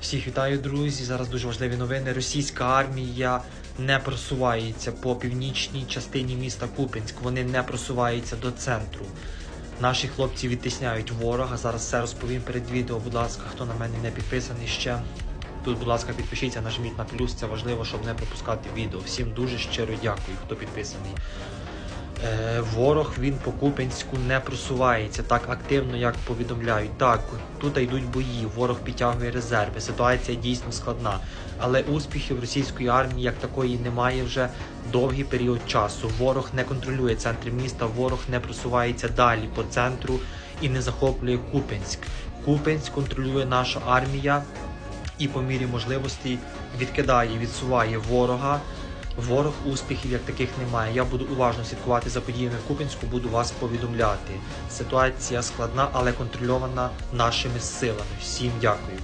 Всіх вітаю, друзі. Зараз дуже важливі новини. Російська армія не просувається по північній частині міста Купінськ. Вони не просуваються до центру. Наші хлопці відтисняють ворога. Зараз все розповім перед відео. Будь ласка, хто на мене не підписаний ще. Тут, будь ласка, підпишіться, нажміть на плюс. Це важливо, щоб не пропускати відео. Всім дуже щиро дякую, хто підписаний. Е, ворог він по Купенську не просувається так активно, як повідомляють. Так, тут йдуть бої, ворог підтягує резерви. Ситуація дійсно складна. Але успіхів російської армії як такої немає вже довгий період часу. Ворог не контролює центр міста, ворог не просувається далі по центру і не захоплює Купенськ. Купенськ контролює наша армія і по мірі можливості відкидає, відсуває ворога. Ворог успіхів як таких немає. Я буду уважно слідкувати за подіями в Купінську, буду вас повідомляти. Ситуація складна, але контрольована нашими силами. Всім дякую.